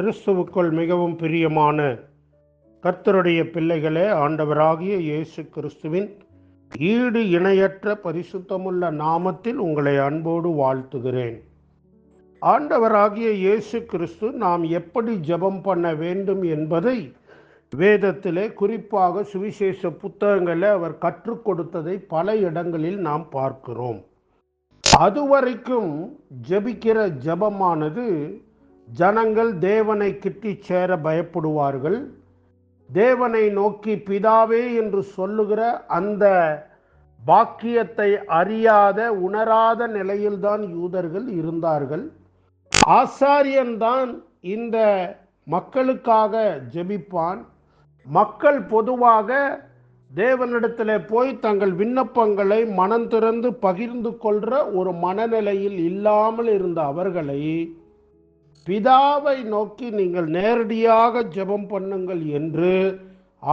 கிறிஸ்துவுக்குள் மிகவும் பிரியமான கர்த்தருடைய பிள்ளைகளே ஆண்டவராகிய இயேசு கிறிஸ்துவின் ஈடு இணையற்ற பரிசுத்தமுள்ள நாமத்தில் உங்களை அன்போடு வாழ்த்துகிறேன். ஆண்டவராகிய இயேசு கிறிஸ்து நாம் எப்படி ஜெபம் பண்ண வேண்டும் என்பதை வேதத்திலே குறிப்பாக சுவிசேஷ புத்தகங்களில் அவர் கற்றுக் கொடுத்ததை பல இடங்களில் நாம் பார்க்கிறோம். அதுவரைக்கும் ஜெபிக்கிற ஜெபமானது ஜனங்கள் தேவனை கிட்டி சேர பயப்படுவார்கள். தேவனை நோக்கி பிதாவே என்று சொல்லுகிற அந்த பாக்கியத்தை அறியாத உணராத நிலையில்தான் யூதர்கள் இருந்தார்கள். ஆசாரியன்தான் இந்த மக்களுக்காக ஜெபிப்பான். மக்கள் பொதுவாக தேவனிடத்தில் போய் தங்கள் விண்ணப்பங்களை மனம் திறந்து பகிர்ந்து கொள்கிற ஒரு மனநிலையில் இல்லாமல் இருந்த அவர்களை பிதாவை நோக்கி நீங்கள் நேரடியாக ஜெபம் பண்ணுங்கள் என்று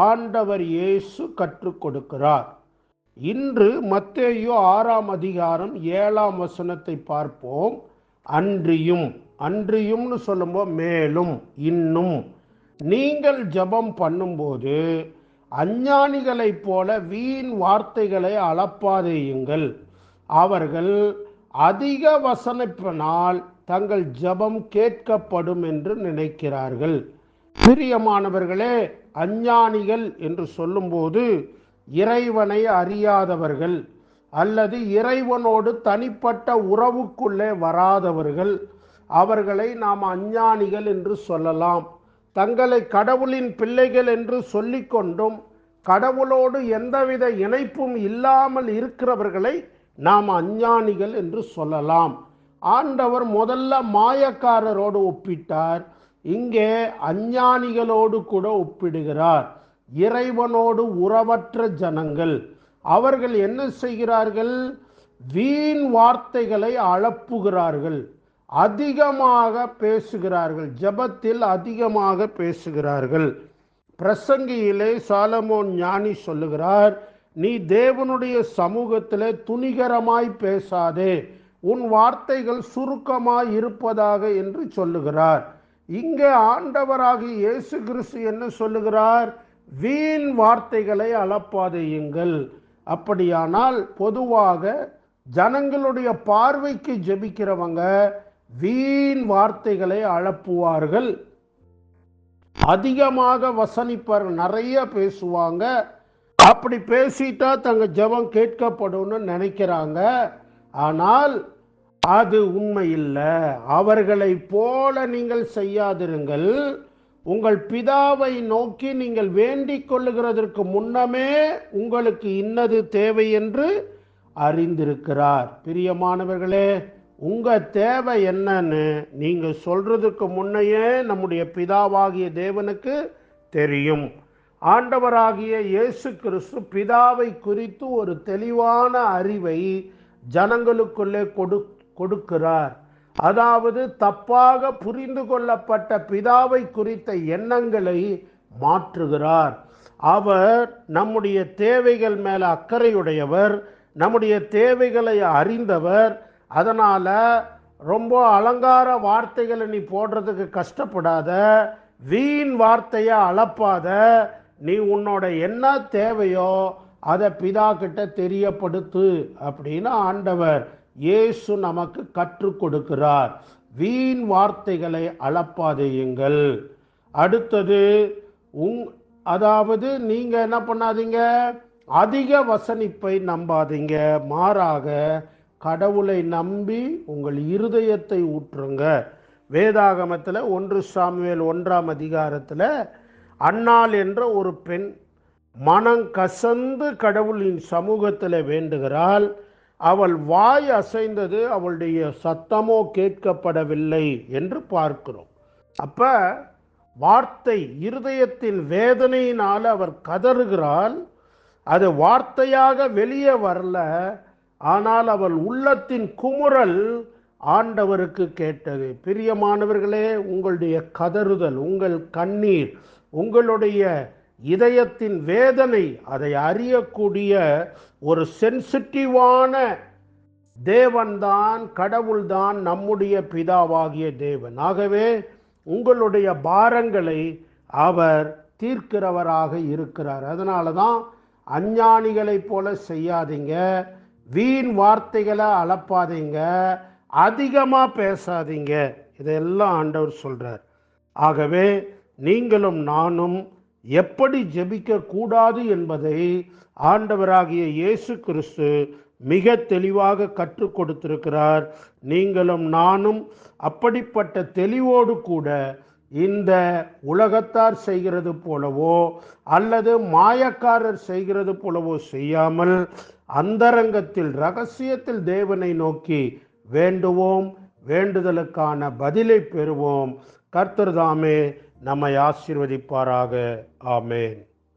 ஆண்டவர் இயேசு கற்றுக் கொடுக்கிறார். இன்று மத்தேயோ ஆறாம் அதிகாரம் ஏழாம் வசனத்தை பார்ப்போம். அன்றியும் அன்றியும்னு சொல்லும்போது மேலும் இன்னும். நீங்கள் ஜெபம் பண்ணும்போது அஞ்ஞானிகளைப் போல வீண் வார்த்தைகளை அளப்பாதேயுங்கள் அவர்கள் அதிக வசனிப்பினால் தங்கள் ஜெபம் கேட்கப்படும் என்று நினைக்கிறார்கள். பிரியமானவர்களே அஞ்ஞானிகள் என்று சொல்லும்போது இறைவனை அறியாதவர்கள் அல்லது இறைவனோடு தனிப்பட்ட உறவுக்குள்ளே வராதவர்கள் அவர்களை நாம் அஞ்ஞானிகள் என்று சொல்லலாம். தங்களை கடவுளின் பிள்ளைகள் என்று சொல்லிக்கொண்டும் கடவுளோடு எந்தவித இணைப்பும் இல்லாமல் இருக்கிறவர்களை நாம் அஞ்ஞானிகள் என்று சொல்லலாம். ஆண்டவர் முதல்ல மாயக்காரரோடு ஒப்பிட்டார். இங்கே அஞ்ஞானிகளோடு கூட ஒப்பிடுகிறார். இறைவனோடு உறவற்ற ஜனங்கள். அவர்கள் என்ன செய்கிறார்கள்? வீண் வார்த்தைகளை அளப்புகிறார்கள் அதிகமாக பேசுகிறார்கள். ஜபத்தில் அதிகமாக பேசுகிறார்கள். பிரசங்கியிலே சாலமோன் ஞானி சொல்லுகிறார் நீ தேவனுடைய சமூகத்தில் துணிகரமாய் பேசாதே. உன் வார்த்தைகள் சுருக்கமாய் இருப்பதாக என்று சொல்லுகிறார். இங்கே ஆண்டவராகி இயேசு கிறிஸ்து என்ன சொல்லுகிறார்? வீண் வார்த்தைகளை அளப்பாதையுங்கள். அப்படியானால் பொதுவாக ஜனங்களுடைய பார்வைக்கு ஜெபிக்கிறவங்க வீண் வார்த்தைகளை அளப்புவார்கள். அதிகமாக வசனிப்பார் நிறைய பேசுவாங்க. அப்படி பேசிட்டா தங்க ஜெபம் கேட்கப்படும்னு நினைக்கிறாங்க. ஆனால் அது உண்மை இல்லை அவர்களை போல நீங்கள் செய்யாதிருங்கள். உங்கள் பிதாவை நோக்கி நீங்கள் வேண்டிக் கொள்ளுகிறதற்கு முன்னமே உங்களுக்கு இன்னது தேவை என்று அறிந்திருக்கிறார். பிரியமானவர்களே உங்கள் தேவை என்னன்னு நீங்கள் சொல்றதுக்கு முன்னையே நம்முடைய பிதாவாகிய தேவனுக்கு தெரியும். ஆண்டவராகிய இயேசு கிறிஸ்து பிதாவை குறித்து ஒரு தெளிவான அறிவை ஜனங்களுக்குள்ளே கொடு கொடுக்கிறார். அதாவது தப்பாக புரிந்து கொள்ளப்பட்ட பிதாவை குறித்த எண்ணங்களை மாற்றுகிறார். அவர் நம்முடைய தேவைகள் மேல அக்கறையுடையவர் நம்முடைய தேவைகளை அறிந்தவர். அதனால ரொம்ப அலங்கார வார்த்தைகளை நீ போடுறதுக்கு கஷ்டப்படாத வீண் வார்த்தையை அளப்பாத நீ உன்னோட என்ன தேவையோ அதை பிதா கிட்ட தெரியப்படுத்து அப்படின்னு ஆண்டவர் இயேசு நமக்கு கற்றுக் கொடுக்கிறார். வீண் வார்த்தைகளை அளப்பாதேயுங்கள். அடுத்தது உங் அதாவது நீங்கள் என்ன பண்ணாதீங்க? அதிக வசனிப்பை நம்பாதீங்க. மாறாக கடவுளை நம்பி உங்கள் இருதயத்தை ஊற்றுங்க. வேதாகமத்தில் ஒன்று சாமுவேல் ஒன்றாம் அதிகாரத்தில் அன்னாள் என்ற ஒரு பெண் மனம் கசந்து கடவுளின் சமூகத்தில் வேண்டுகிறாள். அவள் வாய் அசைந்தது அவளுடைய சத்தமோ கேட்கப்படவில்லை என்று பார்க்கிறோம். அப்ப வார்த்தை இருதயத்தின் வேதனையினால் அவர் கதறுகிறாள். அது வார்த்தையாக வெளியே வரல. ஆனால் அவள் உள்ளத்தின் குமுறல் ஆண்டவருக்கு கேட்டது. பிரியமானவர்களே உங்களுடைய கதறுதல் உங்கள் கண்ணீர் உங்களுடைய இதயத்தின் வேதனை அதை அறியக்கூடிய ஒரு சென்சிட்டிவான தேவன்தான் கடவுள்தான் நம்முடைய பிதாவாகிய தேவன். ஆகவே உங்களுடைய பாரங்களை அவர் தீர்க்கிறவராக இருக்கிறார். அதனால தான் அஞ்ஞானிகளைப் போல செய்யாதீங்க வீண் வார்த்தைகளை அளப்பாதீங்க அதிகமாக பேசாதீங்க. இதெல்லாம் ஆண்டவர் சொல்கிறார் ஆகவே நீங்களும் நானும் எப்படி ஜெபிக்க கூடாது என்பதை ஆண்டவராகிய இயேசு கிறிஸ்து மிக தெளிவாக கற்றுக் கொடுத்திருக்கிறார். நீங்களும் நானும் அப்படிப்பட்ட தெளிவோடு கூட இந்த உலகத்தார் செய்கிறது போலவோ அல்லது மாயக்காரர் செய்கிறது போலவோ செய்யாமல் அந்தரங்கத்தில் ரகசியத்தில் தேவனை நோக்கி வேண்டுவோம் வேண்டுதலுக்கான பதிலை பெறுவோம். கர்த்தர்தாமே நம்மை ஆசீர்வதிப்பாராக. ஆமேன்.